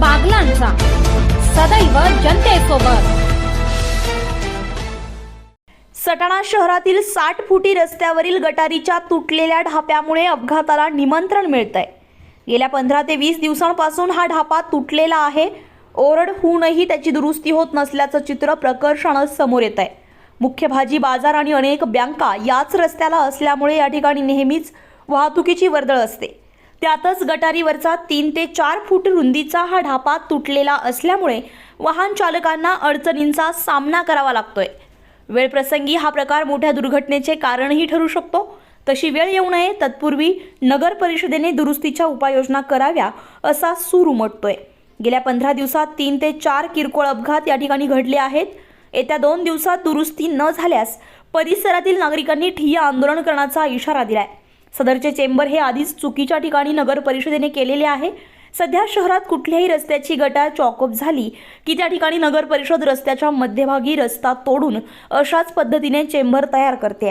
बागलांचा. सदैव जनतेसोबत. सटाणा शहरातील साठ फुटी रस्त्यावरील गटारीच्या तुटलेल्या ढाप्यामुळे अपघाताला निमंत्रण मिळत आहे गेल्या पंधरा ते वीस दिवसांपासून हा ढापा तुटलेला आहे. ओरड होऊनही त्याची दुरुस्ती होत नसल्याचं चित्र प्रकर्षानं समोर येत आहे मुख्य भाजी बाजार आणि अनेक बँका याच रस्त्याला असल्यामुळे या ठिकाणी नेहमीच वाहतुकीची वर्दळ असते. त्यातच गटारीवरचा तीन ते चार फूट रुंदीचा हा ढापा तुटलेला असल्यामुळे वाहन चालकांना अडचणींचा सामना करावा लागतोय. वेळप्रसंगी हा प्रकार मोठ्या दुर्घटनेचे कारणही ठरू शकतो. तशी वेळ येऊ नये तत्पूर्वी नगर परिषदेने दुरुस्तीच्या उपाययोजना कराव्या असा सूर उमटतोय. गेल्या पंधरा दिवसात तीन ते चार किरकोळ अपघात या ठिकाणी घडले आहेत. येत्या दोन दिवसात दुरुस्ती न झाल्यास परिसरातील नागरिकांनी ठिय्या आंदोलन करण्याचा इशारा दिलाय. सदरचे चेंबर हे आधीच चुकीच्या ठिकाणी नगर परिषदेने केलेले आहे. सध्या शहरात कुठल्याही रस्त्याची गटार चॉकअप झाली की त्या ठिकाणी नगर परिषद रस्त्याच्या मध्यभागी रस्ता तोडून अशाच पद्धतीने चेंबर तयार करते.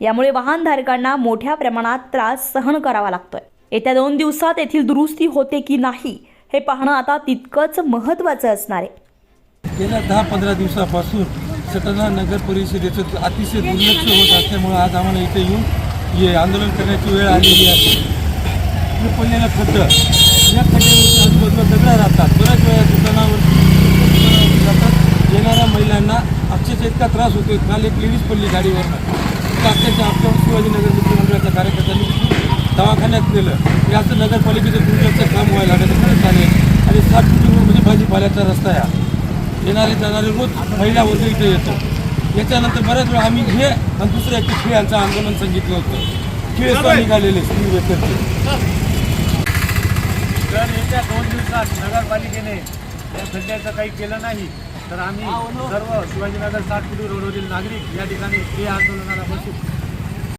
यामुळे वाहनधारकांना मोठ्या प्रमाणात त्रास सहन करावा लागतोय. येत्या दोन दिवसात येथील दुरुस्ती होते की नाही हे पाहणं आता तितकंच महत्त्वाचं असणार आहे. गेल्या दहा पंधरा दिवसापासून सटाणा नगर परिषदेचं अतिशय दुर्लक्ष होत असल्यामुळे आज आम्हाला इथे येऊन हे आंदोलन करण्याची वेळ आलेली आहे. हे पडलेलं खड्डं या खड्ड्यावरती आजूबाजूला दगडं राहतात. बऱ्याच वेळा दुकानावर जातात. येणाऱ्या महिलांना अक्षरशः इतका त्रास होतो काल एक लेडीज पडली गाडीवरनं. अक्षरशः आमच्या शिवाजीनगर मित्रमंडळाच्या कार्यकर्त्यांनी दवाखान्यात नेलं. हे असं नगरपालिकेचं दुर्लक्ष काम व्हायला लागलं. खरंच चालेल आणि सात फुटीवर म्हणजे भाजीपाल्याचा रस्ता आहे येणारे जाणारे रोज महिला वगैरे इथे येतो. याच्यानंतर बऱ्याच वेळा आम्ही हे आणि दुसऱ्या की खेळाचं आंदोलन सांगितलं होतं. खेळ निघालेले जर येत्या दोन दिवसात नगरपालिकेने या खड्ड्याचं काही केलं नाही तर आम्ही सर्व शिवाजीनगर सात फुटी रोडवरील नागरिक या ठिकाणी हे आंदोलनाला बसू.